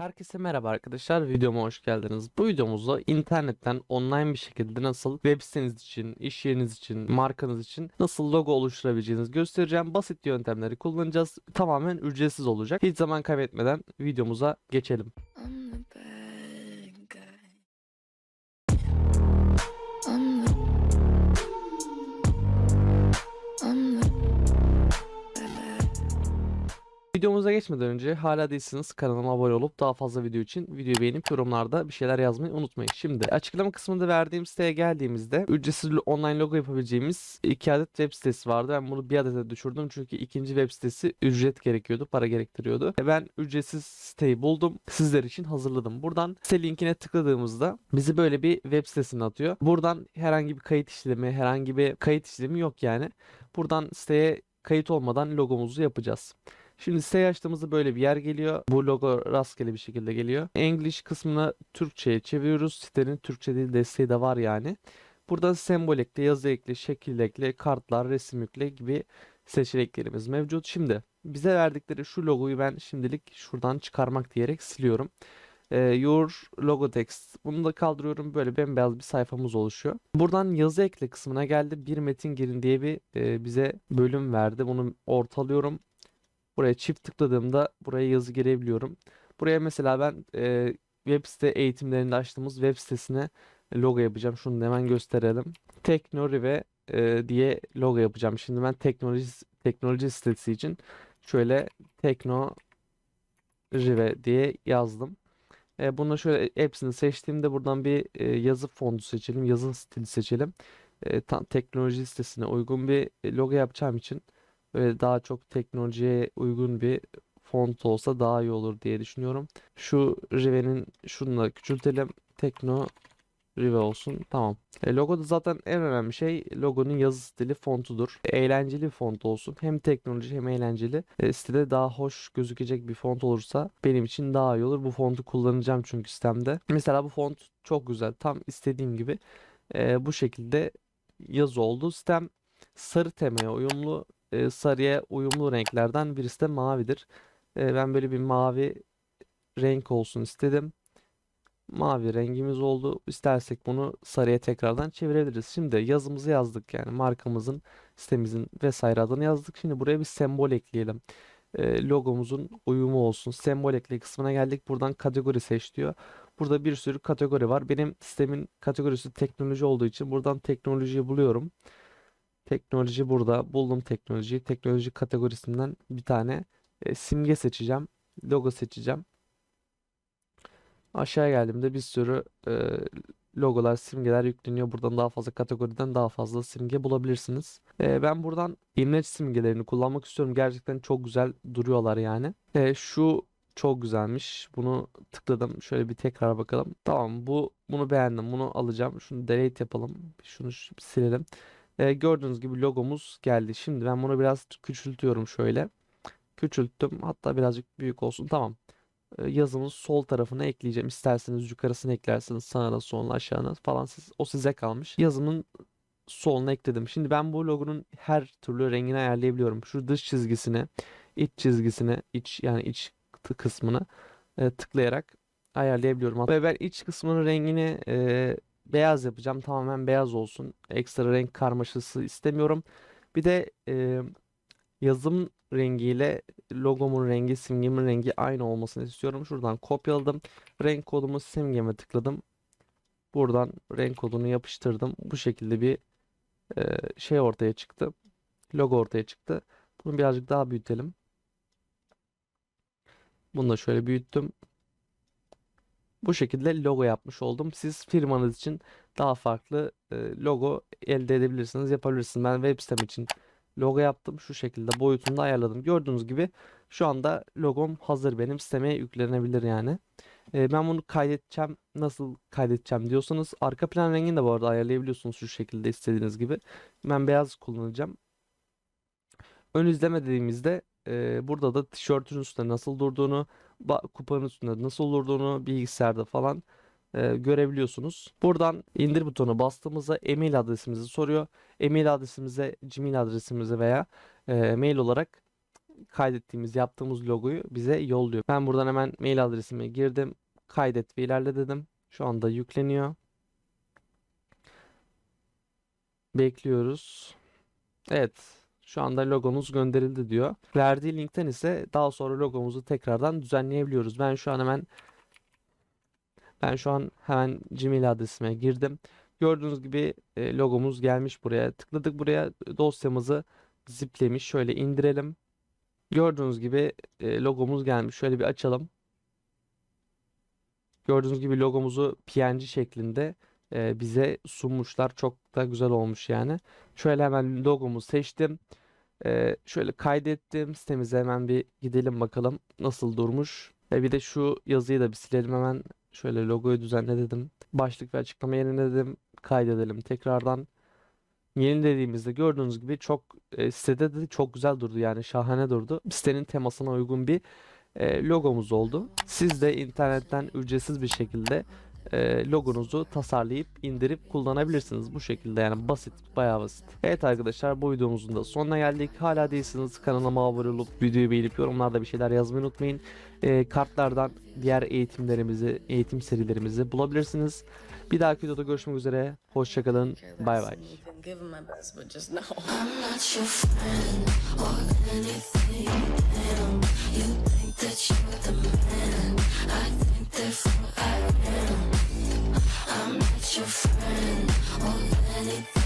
Herkese merhaba arkadaşlar. Videoma hoş geldiniz. Bu videomuzda internetten online bir şekilde nasıl web siteniz için, iş yeriniz için, markanız için nasıl logo oluşturabileceğinizi göstereceğim. Basit yöntemleri kullanacağız. Tamamen ücretsiz olacak. Hiç zaman kaybetmeden videomuza geçelim. Videomuza geçmeden önce hala değilseniz kanalıma abone olup daha fazla video için videoyu beğenip yorumlarda bir şeyler yazmayı unutmayın. Şimdi açıklama kısmında verdiğim siteye geldiğimizde ücretsiz online logo yapabileceğimiz iki adet web sitesi vardı. Ben bunu bir adete düşürdüm çünkü ikinci web sitesi ücret gerekiyordu, para gerektiriyordu. Ben ücretsiz siteyi buldum. Sizler için hazırladım. Buradan site linkine tıkladığımızda bizi böyle bir web sitesine atıyor. Buradan herhangi bir kayıt işlemi, herhangi bir kayıt işlemi yok yani. Buradan siteye kayıt olmadan logomuzu yapacağız. Şimdi siteyi açtığımızda böyle bir yer geliyor. Bu logo rastgele bir şekilde geliyor. English kısmını Türkçe'ye çeviriyoruz. Sitenin Türkçe dil desteği de var yani. Buradan sembol ekle, yazı ekle, şekil ekle, kartlar, resim yükle gibi seçeneklerimiz mevcut. Şimdi bize verdikleri şu logoyu ben şimdilik şuradan çıkarmak diyerek siliyorum. Ee, your logo text. Bunu da kaldırıyorum. Böyle bembeyaz bir sayfamız oluşuyor. Buradan yazı ekle kısmına geldi. Bir metin girin diye bir e, bize bölüm verdi. Bunu ortalıyorum. Buraya çift tıkladığımda buraya yazı girebiliyorum. Buraya mesela ben e, web site eğitimlerinde açtığımız web sitesine logo yapacağım. Şunu da hemen gösterelim. Teknorive e, diye logo yapacağım. Şimdi ben teknoloji teknoloji sitesi için şöyle Tekno Rive diye yazdım. E, bunu şöyle hepsini seçtiğimde buradan bir e, yazı fontu seçelim. Yazı stili seçelim. E, tam teknoloji sitesine uygun bir e, logo yapacağım için böyle daha çok teknolojiye uygun bir font olsa daha iyi olur diye düşünüyorum. Şu Rive'nin şunu da küçültelim. Tekno Rive olsun. Tamam. E, logoda zaten en önemli şey logonun yazı stili fontudur. Eğlenceli bir font olsun. Hem teknoloji hem eğlenceli. E, sitede daha hoş gözükecek bir font olursa benim için daha iyi olur. Bu fontu kullanacağım çünkü sistemde. Mesela bu font çok güzel. Tam istediğim gibi. E, bu şekilde yazı oldu. Sistem sarı temaya uyumlu. E, sarıya uyumlu renklerden birisi de mavidir. E, ben böyle bir mavi renk olsun istedim. Mavi rengimiz oldu. İstersek bunu sarıya tekrardan çevirebiliriz. Şimdi yazımızı yazdık yani markamızın, sitemizin vesaire adını yazdık. Şimdi buraya bir sembol ekleyelim. E, logomuzun uyumu olsun. Sembol ekle kısmına geldik. Buradan kategori seç diyor. Burada bir sürü kategori var. Benim sistemin kategorisi teknoloji olduğu için buradan teknolojiyi buluyorum. Teknoloji burada. Buldum teknolojiyi. Teknoloji kategorisinden bir tane e, simge seçeceğim. Logo seçeceğim. Aşağı geldiğimde bir sürü e, logolar, simgeler yükleniyor. Buradan daha fazla kategoriden daha fazla simge bulabilirsiniz. E, ben buradan imleç simgelerini kullanmak istiyorum. Gerçekten çok güzel duruyorlar yani. E, şu çok güzelmiş. Bunu tıkladım. Şöyle bir tekrar bakalım. Tamam bu bunu beğendim. Bunu alacağım. Şunu delete yapalım. Şunu silelim. E, gördüğünüz gibi logomuz geldi. Şimdi ben bunu biraz küçültüyorum şöyle. Küçülttüm. Hatta birazcık büyük olsun. Tamam. E, yazımın sol tarafına ekleyeceğim. İsterseniz yukarısına eklersiniz. Sağına, soluna, aşağına falan siz, o size kalmış. Yazımın soluna ekledim. Şimdi ben bu logonun her türlü rengini ayarlayabiliyorum. Şu dış çizgisine, iç çizgisine, iç yani iç kısmını e, tıklayarak ayarlayabiliyorum. Ve ben iç kısmının rengini e, beyaz yapacağım. Tamamen beyaz olsun. Ekstra renk karmaşası istemiyorum. Bir de e, yazım rengiyle logomun rengi, simgemin rengi aynı olmasını istiyorum. Şuradan kopyaladım. Renk kodumu simgeme tıkladım. Buradan renk kodunu yapıştırdım. Bu şekilde bir e, şey ortaya çıktı. Logo ortaya çıktı. Bunu birazcık daha büyütelim. Bunu da şöyle büyüttüm. Bu şekilde logo yapmış oldum. Siz firmanız için daha farklı e, logo elde edebilirsiniz, yapabilirsiniz. Ben web sitem için logo yaptım. Şu şekilde boyutunu da ayarladım. Gördüğünüz gibi şu anda logom hazır benim siteme yüklenebilir yani. E, ben bunu kaydedeceğim. Nasıl kaydedeceğim diyorsanız arka plan rengini de bu arada ayarlayabiliyorsunuz şu şekilde istediğiniz gibi. Ben beyaz kullanacağım. Ön izleme dediğimizde e, burada da tişörtün üstünde nasıl durduğunu, kupanın üstünde nasıl durduğunu bilgisayarda falan e, görebiliyorsunuz. Buradan indir butonu bastığımızda e-mail adresimizi soruyor. E-mail adresimize, Gmail adresimize veya e, mail olarak kaydettiğimiz yaptığımız logoyu bize yolluyor. Ben buradan hemen mail adresime girdim. Kaydet ve ilerle dedim. Şu anda yükleniyor. Bekliyoruz. Evet. Şu anda logomuz gönderildi diyor. Verdiği linkten ise daha sonra logomuzu tekrardan düzenleyebiliyoruz. Ben şu an hemen ben şu an hemen Gmail adresime girdim. Gördüğünüz gibi e, logomuz gelmiş buraya. Tıkladık buraya dosyamızı ziplemiş. Şöyle indirelim. Gördüğünüz gibi e, logomuz gelmiş. Şöyle bir açalım. Gördüğünüz gibi logomuzu PNG şeklinde e, bize sunmuşlar. Çok da güzel olmuş yani. Şöyle hemen logomu seçtim. E, şöyle kaydettim. Sitemize hemen bir gidelim bakalım nasıl durmuş. Ve bir de şu yazıyı da bir silelim hemen. Şöyle logoyu düzenle dedim. Başlık ve açıklama yerine dedim. Kaydedelim tekrardan. Yeni dediğimizde gördüğünüz gibi çok e, sitede de çok güzel durdu yani şahane durdu. Sitenin temasına uygun bir e, logomuz oldu. Siz de internetten ücretsiz bir şekilde e, logonuzu tasarlayıp indirip kullanabilirsiniz. Bu şekilde yani basit, bayağı basit. Evet arkadaşlar bu videomuzun da sonuna geldik. Hala değilseniz kanalıma abone olup videoyu beğenip yorumlarda bir şeyler yazmayı unutmayın. E, kartlardan diğer eğitimlerimizi, eğitim serilerimizi bulabilirsiniz. Bir dahaki videoda görüşmek üzere. Hoşçakalın. Bay bay. Even giving my best, your friend or anything